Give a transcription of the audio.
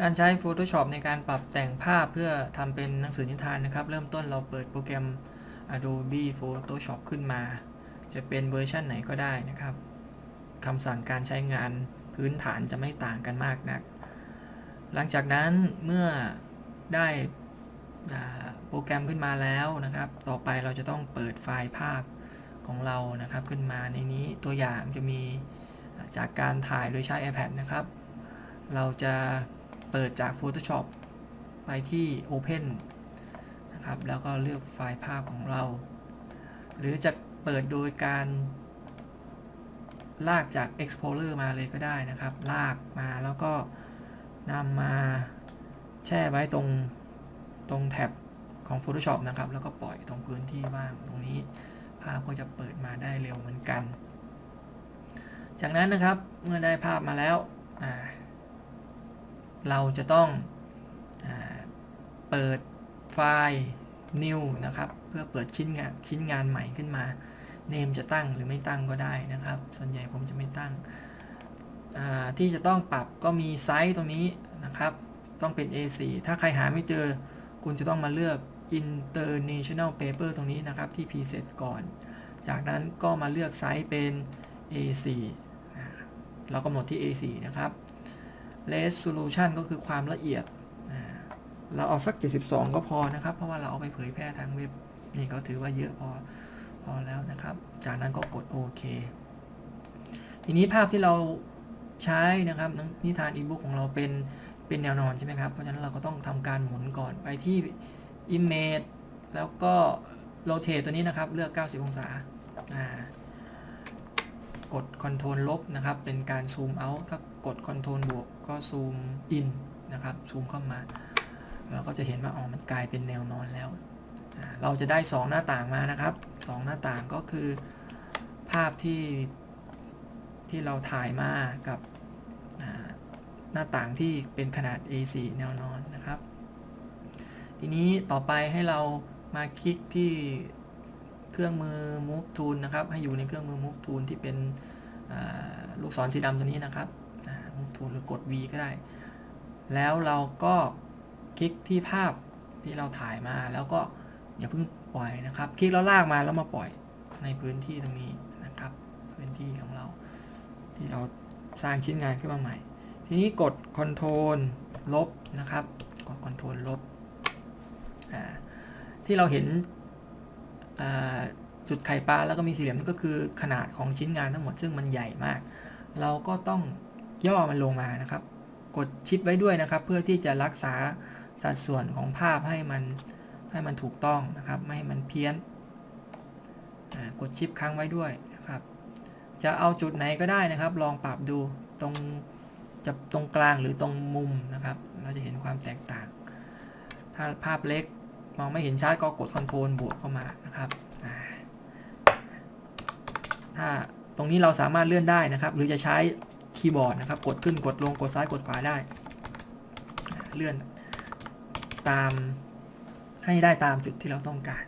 การใช้ Photoshop ในการปรับแต่งภาพเพื่อทำเป็นหนังสือนิทานนะครับ เริ่มต้นเราเปิดโปรแกรม Adobe Photoshop ขึ้นมา จะเป็นเวอร์ชันไหนก็ได้นะครับคำสั่งการใช้งานพื้นฐานจะไม่ต่างกันมากนัก หลังจากนั้นเมื่อได้โปรแกรมขึ้นมาแล้วนะครับ ต่อไปเราจะต้องเปิดไฟล์ภาพของเรานะครับ ขึ้นมาในนี้ตัวอย่างจะมีจากการถ่ายโดยใช้ iPad นะครับ เราจะ เปิดจาก Photoshop ไปที่ Open นะครับ แล้วก็เลือกไฟล์ภาพของเรา หรือจะเปิดโดยการลากจาก Explorer มาเลยก็ได้นะครับ ลากมาแล้วก็นำมาแช่ไว้ตรงตรงแท็บของ Photoshop นะครับ แล้วก็ปล่อยตรงพื้นที่ว่างตรงนี้ ภาพก็จะเปิดมาได้เร็วเหมือนกัน จากนั้นนะครับเมื่อได้ภาพมาแล้ว เราจะต้องอเปิดไฟล์ new นะครับ เพื่อเปิดชิ้นงานชิ้นงานใหม่ขึ้นมาเนมจะตั้งหรือไม่ตั้งก็ได้นะครับ ส่วนใหญ่ผมจะไม่ตั้ง ที่จะต้องปรับก็มีไซส์ตรงนี้นะครับ ต้องเป็น A4 ถ้าใครหาไม่เจอ คุณจะต้องมาเลือก international paper ตรงนี้นะครับ ที่ preset ก่อน จากนั้นก็มาเลือกไซส์เป็น A4 เรากำหนดที่ A4 นะครับ resolution ก็คือความละเอียด เราเอาสัก 72 ก็พอนะครับ เพราะว่าเราเอาไปเผยแพร่ทางเว็บ นี่ก็ถือว่าเยอะพอพอแล้วนะครับ จากนั้นก็กดโอเค ทีนี้ภาพที่เราใช้นะครับนิทานอีบุ๊กของเราเป็นเป็นแนวนอนใช่ไหมครับ เพราะฉะนั้นเราก็ต้องทำการหมุนก่อนไปที่ Image แล้วก็ Rotate ตัวนี้นะครับ เลือก 90 องศา กด Ctrl ลบนะครับ เป็นการซูมเอาถ้ากด Ctrl บวกก็ซูมอินนะครับซูมเข้ามา เราก็จะเห็นว่าอ๋อมันกลายเป็นแนวนอนแล้ว เราจะได้ 2 หน้าต่างมานะครับ 2 หน้าต่างก็คือภาพที่ที่เราถ่ายมากับหน้าต่างที่เป็นขนาด A4 แนวนอนนะครับ ทีนี้ต่อไปให้เรามาคลิกที่ เครื่องมือ Move Tool นะครับ ให้อยู่ในเครื่องมือ Move Tool ที่เป็นลูกศรสีดำตัวนี้นะครับ Move Tool หรือกด V ก็ได้ แล้วเราก็คลิกที่ภาพที่เราถ่ายมาแล้วก็อย่าเพิ่งปล่อยนะครับ คลิกแล้วลากมาแล้วมาปล่อยในพื้นที่ตรงนี้นะครับ พื้นที่ของเรา ที่เราสร้างชิ้นงานขึ้นมาใหม่ ทีนี้กด Ctrl ลบนะครับ กด Ctrl ลบที่เราเห็น จุดไข่ปลาแล้วก็มีสี่เหลี่ยมก็คือขนาดของชิ้นงานทั้งหมดซึ่งมันใหญ่มาก เราก็ต้องย่อมันลงมานะครับ กดชิปไว้ด้วยนะครับ เพื่อที่จะรักษาสัดส่วนของภาพให้มันให้มันถูกต้องนะครับ ไม่ให้มันเพี้ยนกดชิปค้างไว้ด้วยนะครับ จะเอาจุดไหนก็ได้นะครับ ลองปรับดูตรงจะตรงกลางหรือตรงมุมนะครับ เราจะเห็นความแตกต่าง ถ้าภาพเล็กมองไม่เห็นชัดก็กดคอนโทรลบวกเข้ามานะครับ ถ้าตรงนี้เราสามารถเลื่อนได้นะครับ หรือจะใช้คีย์บอร์ดนะครับ กดขึ้นกดลงกดซ้ายกดขวาได้ เลื่อนตามให้ได้ตามจุดที่เราต้องการ